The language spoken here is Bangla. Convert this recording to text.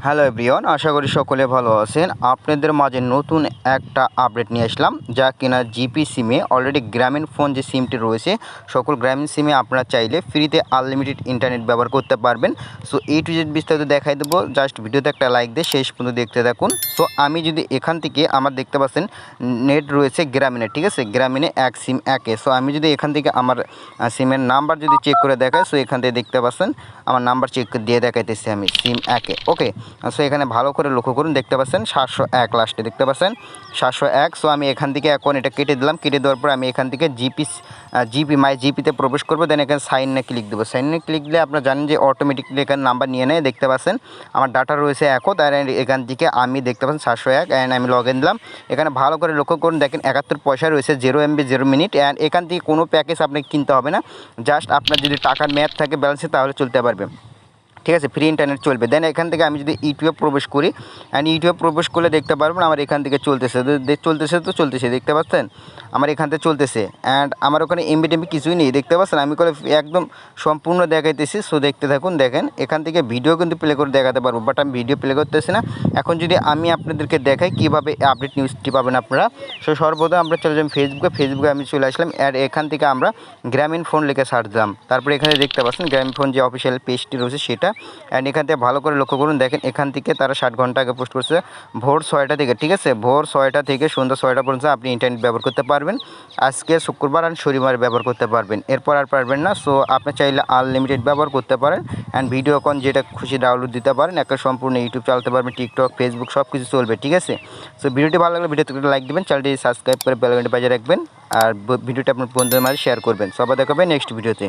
হ্যালো এভরিওয়ান, আশা করি সকলে ভালো আছেন। আপনাদের মাঝে নতুন একটা আপডেট নিয়ে আসলাম, যা কিনা জিপি সিমে অলরেডি গ্রামীণ ফোন যে সিমটি রয়েছে, সকল গ্রামীণ সিমে আপনারা চাইলে ফ্রিতে আনলিমিটেড ইন্টারনেট ব্যবহার করতে পারবেন। সো এই টু জেড বিস্তারিত দেখাই দেবো জাস্ট ভিডিওতে একটা লাইক দিয়ে শেষ পর্যন্ত দেখতে থাকুন। সো আমি যদি এখান থেকে আমার দেখতে পাচ্ছেন নেট রয়েছে গ্রামীণে, ঠিক আছে? গ্রামীণে এক সিম, একে সো আমি যদি এখান থেকে আমার সিমের নাম্বার যদি চেক করে দেখাই সো এখান থেকে দেখতে পাচ্ছেন, আমার নাম্বার চেক দিয়ে দেখাইতেছি আমি, সিম একে ওকে সো এখানে ভালো করে লক্ষ্য করুন, দেখতে পাচ্ছেন সাতশো এক লাস্টে দেখতে পাচ্ছেন সাতশো এক। সো আমি এখান থেকে এখন এটা কেটে দিলাম, কেটে দেওয়ার পর আমি এখান থেকে জিপি জিপি মাই জিপিতে প্রবেশ করব দেন এখানে সাইন ক্লিক দেবো। সাইন ক্লিক দিলে আপনারা জানেন যে অটোমেটিকলি এখানে নাম্বার নিয়ে নেয়, দেখতে পাচ্ছেন আমার ডাটা রয়েছে একো তাই এখান থেকে আমি দেখতে পাচ্ছেন সাতশো এক অ্যান্ড আমি লগ ইন দিলাম। এখানে ভালো করে লক্ষ্য করুন, দেখেন একাত্তর পয়সা রয়েছে zero MB zero minute and এখান থেকে কোনো প্যাকেজ আপনাকে কিনতে হবে না। জাস্ট আপনার যদি টাকার মেয়াদ থাকে ব্যালেন্সে তাহলে চলতে পারবে। ঠিক আছে ফ্রি ইন্টারনেট চলবে। দেন এখান থেকে আমি যদি ইউটিউবে প্রবেশ করি অ্যান্ড ইউটিউবে প্রবেশ করলে দেখতে পারবেন আমার এখান থেকে চলতেছে। চলতেছে তো চলতেছে, দেখতে পাচ্ছেন? আমার এখান থেকে চলতেছে। অ্যান্ড আমার ওখানে এমবি টেমবি কিছুই নেই, দেখতে পাচ্ছেন? আমি করে একদম সম্পূর্ণ দেখাইতেছি। সো দেখতে থাকুন, দেখেন, এখান থেকে ভিডিও কিন্তু প্লে করে দেখাতে পারব বাট আমি ভিডিও প্লে করতেছি না। এখন যদি আমি আপনাদেরকে দেখাই কীভাবে আপডেট নিউজটি পাবেন আপনারা সো সর্বদা আমরা চলে যাই ফেসবুকে ফেসবুকে আমি চলে আসলাম আর এখান থেকে আমরা গ্রামীণ ফোন লিখে সার্চ দিলাম। তারপরে এখানে দেখতে পাচ্ছেন গ্রামীণ ফোন যে অফিসিয়াল পেজটি রয়েছে, সেটা অ্যান্ড এখান থেকে ভালো করে লক্ষ্য করুন, দেখেন এখান থেকে তারা ষাট ঘণ্টা আগে পোস্ট করছে। ভোর ছয়টা থেকে, ঠিক আছে? ভোর ছয়টা থেকে সন্ধ্যা ছয়টা পর্যন্ত আপনি ইন্টারনেট ব্যবহার করতে পারবেন। আজকে শুক্রবার আর শনিবার ব্যবহার করতে পারবেন। এরপর আর পারবেন না সো আপনি চাইলে আনলিমিটেড ব্যবহার করতে পারেন। অ্যান্ড ভিডিও কন যেটা খুশি ডাউনলোড দিতে পারেন। একটা সম্পূর্ণ ইউটিউব চালাতে পারবেন টিকটক ফেসবুক সব কিছু চলবে, ঠিক আছে? সো ভিডিওটি ভালো লাগলে ভিডিওতে একটা লাইক দেবেন চ্যানেলটি সাবস্ক্রাইব করে বেলঘন্টি বাজিয়ে রাখবেন। আর ভিডিওটা আপনার বন্ধুদের মাঝে শেয়ার করবেন। সবাই দেখাবেন নেক্সট ভিডিওতে